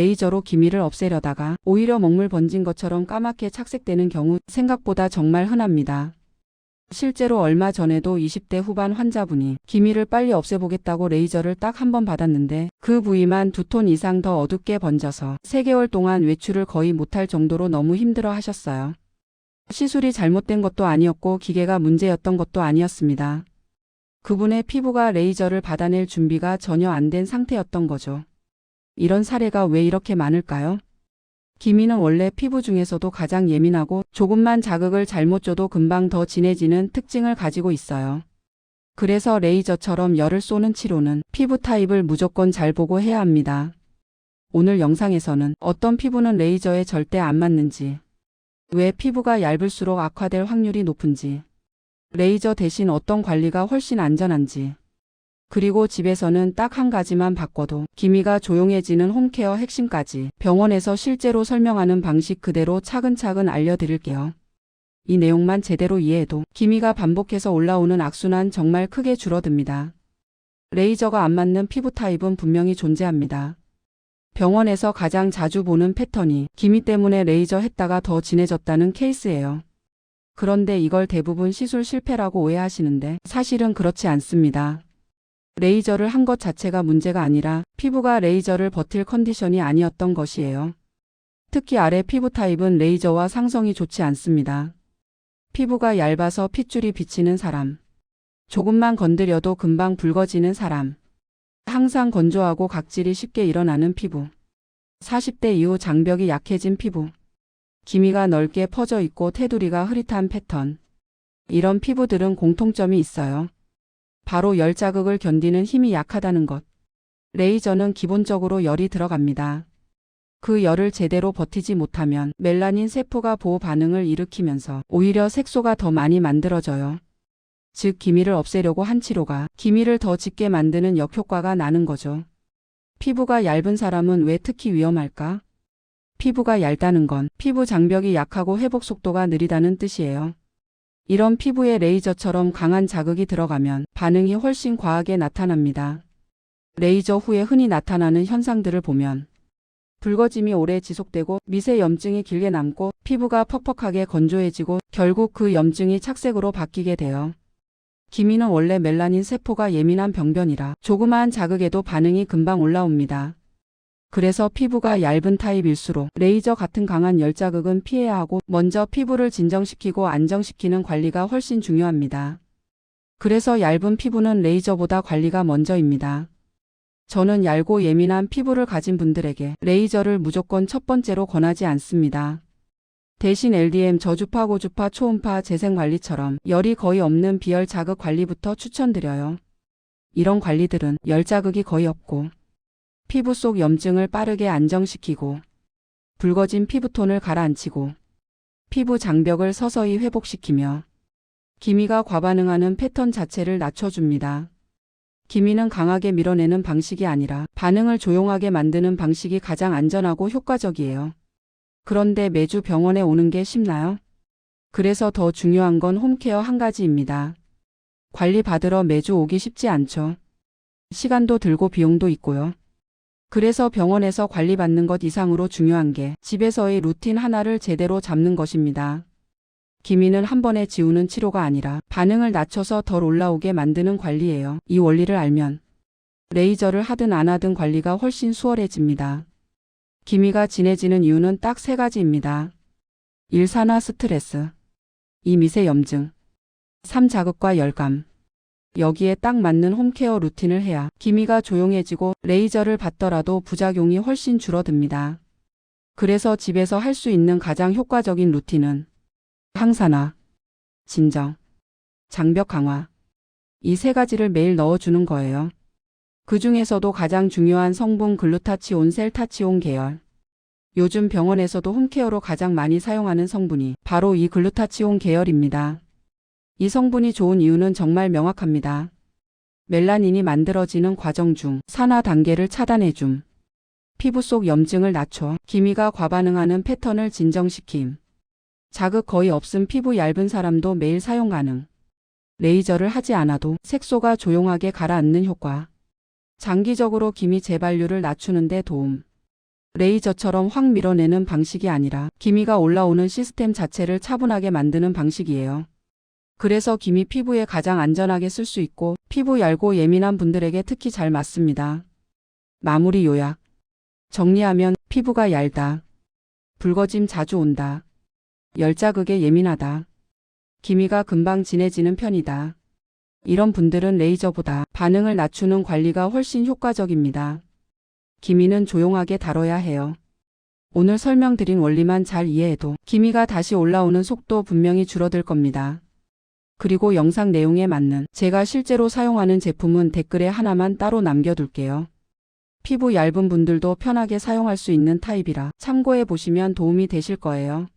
레이저로 기미를 없애려다가 오히려 먹물 번진 것처럼 까맣게 착색되는 경우 생각보다 정말 흔합니다. 실제로 얼마 전에도 20대 후반 환자분이 기미를 빨리 없애보겠다고 레이저를 딱 한 번 받았는데 그 부위만 두 톤 이상 더 어둡게 번져서 3개월 동안 외출을 거의 못할 정도로 너무 힘들어 하셨어요. 시술이 잘못된 것도 아니었고 기계가 문제였던 것도 아니었습니다. 그분의 피부가 레이저를 받아낼 준비가 전혀 안 된 상태였던 거죠. 이런 사례가 왜 이렇게 많을까요? 기미는 원래 피부 중에서도 가장 예민하고 조금만 자극을 잘못 줘도 금방 더 진해지는 특징을 가지고 있어요. 그래서 레이저처럼 열을 쏘는 치료는 피부 타입을 무조건 잘 보고 해야 합니다. 오늘 영상에서는 어떤 피부는 레이저에 절대 안 맞는지, 왜 피부가 얇을수록 악화될 확률이 높은지, 레이저 대신 어떤 관리가 훨씬 안전한지, 그리고 집에서는 딱 한 가지만 바꿔도 기미가 조용해지는 홈케어 핵심까지 병원에서 실제로 설명하는 방식 그대로 차근차근 알려드릴게요. 이 내용만 제대로 이해해도 기미가 반복해서 올라오는 악순환 정말 크게 줄어듭니다. 레이저가 안 맞는 피부 타입은 분명히 존재합니다. 병원에서 가장 자주 보는 패턴이 기미 때문에 레이저 했다가 더 진해졌다는 케이스예요. 그런데 이걸 대부분 시술 실패라고 오해하시는데 사실은 그렇지 않습니다. 레이저를 한 것 자체가 문제가 아니라 피부가 레이저를 버틸 컨디션이 아니었던 것이에요. 특히 아래 피부 타입은 레이저와 상성이 좋지 않습니다. 피부가 얇아서 핏줄이 비치는 사람. 조금만 건드려도 금방 붉어지는 사람. 항상 건조하고 각질이 쉽게 일어나는 피부. 40대 이후 장벽이 약해진 피부. 기미가 넓게 퍼져 있고 테두리가 흐릿한 패턴. 이런 피부들은 공통점이 있어요. 바로 열 자극을 견디는 힘이 약하다는 것. 레이저는 기본적으로 열이 들어갑니다. 그 열을 제대로 버티지 못하면 멜라닌 세포가 보호 반응을 일으키면서 오히려 색소가 더 많이 만들어져요. 즉 기미를 없애려고 한 치료가 기미를 더 짙게 만드는 역효과가 나는 거죠. 피부가 얇은 사람은 왜 특히 위험할까? 피부가 얇다는 건 피부 장벽이 약하고 회복 속도가 느리다는 뜻이에요. 이런 피부에 레이저처럼 강한 자극이 들어가면 반응이 훨씬 과하게 나타납니다. 레이저 후에 흔히 나타나는 현상들을 보면 붉어짐이 오래 지속되고 미세 염증이 길게 남고 피부가 퍽퍽하게 건조해지고 결국 그 염증이 착색으로 바뀌게 돼요. 기미는 원래 멜라닌 세포가 예민한 병변이라 조그마한 자극에도 반응이 금방 올라옵니다. 그래서 피부가 얇은 타입일수록 레이저 같은 강한 열자극은 피해야 하고 먼저 피부를 진정시키고 안정시키는 관리가 훨씬 중요합니다. 그래서 얇은 피부는 레이저보다 관리가 먼저입니다. 저는 얇고 예민한 피부를 가진 분들에게 레이저를 무조건 첫 번째로 권하지 않습니다. 대신 LDM 저주파 고주파 초음파 재생 관리처럼 열이 거의 없는 비열 자극 관리부터 추천드려요. 이런 관리들은 열 자극이 거의 없고 피부 속 염증을 빠르게 안정시키고 붉어진 피부톤을 가라앉히고 피부 장벽을 서서히 회복시키며 기미가 과반응하는 패턴 자체를 낮춰줍니다. 기미는 강하게 밀어내는 방식이 아니라 반응을 조용하게 만드는 방식이 가장 안전하고 효과적이에요. 그런데 매주 병원에 오는 게 쉽나요? 그래서 더 중요한 건 홈케어 한 가지입니다. 관리 받으러 매주 오기 쉽지 않죠. 시간도 들고 비용도 있고요. 그래서 병원에서 관리받는 것 이상으로 중요한 게 집에서의 루틴 하나를 제대로 잡는 것입니다. 기미는 한 번에 지우는 치료가 아니라 반응을 낮춰서 덜 올라오게 만드는 관리예요. 이 원리를 알면 레이저를 하든 안 하든 관리가 훨씬 수월해집니다. 기미가 진해지는 이유는 딱 세 가지입니다. 1. 산화 스트레스 2. 미세 염증 3. 자극과 열감 여기에 딱 맞는 홈케어 루틴을 해야 기미가 조용해지고 레이저를 받더라도 부작용이 훨씬 줄어듭니다. 그래서 집에서 할 수 있는 가장 효과적인 루틴은 항산화, 진정, 장벽 강화 이 세 가지를 매일 넣어주는 거예요. 그 중에서도 가장 중요한 성분 글루타치온 셀타치온 계열. 요즘 병원에서도 홈케어로 가장 많이 사용하는 성분이 바로 이 글루타치온 계열입니다. 이 성분이 좋은 이유는 정말 명확합니다. 멜라닌이 만들어지는 과정 중 산화 단계를 차단해줌. 피부 속 염증을 낮춰 기미가 과반응하는 패턴을 진정시킴. 자극 거의 없음 피부 얇은 사람도 매일 사용 가능. 레이저를 하지 않아도 색소가 조용하게 가라앉는 효과. 장기적으로 기미 재발률을 낮추는 데 도움. 레이저처럼 확 밀어내는 방식이 아니라 기미가 올라오는 시스템 자체를 차분하게 만드는 방식이에요. 그래서 기미 피부에 가장 안전하게 쓸 수 있고 피부 얇고 예민한 분들에게 특히 잘 맞습니다. 마무리 요약. 정리하면 피부가 얇다. 붉어짐 자주 온다. 열자극에 예민하다. 기미가 금방 진해지는 편이다. 이런 분들은 레이저보다 반응을 낮추는 관리가 훨씬 효과적입니다. 기미는 조용하게 다뤄야 해요. 오늘 설명드린 원리만 잘 이해해도 기미가 다시 올라오는 속도 분명히 줄어들 겁니다. 그리고 영상 내용에 맞는 제가 실제로 사용하는 제품은 댓글에 하나만 따로 남겨둘게요. 피부 얇은 분들도 편하게 사용할 수 있는 타입이라 참고해 보시면 도움이 되실 거예요.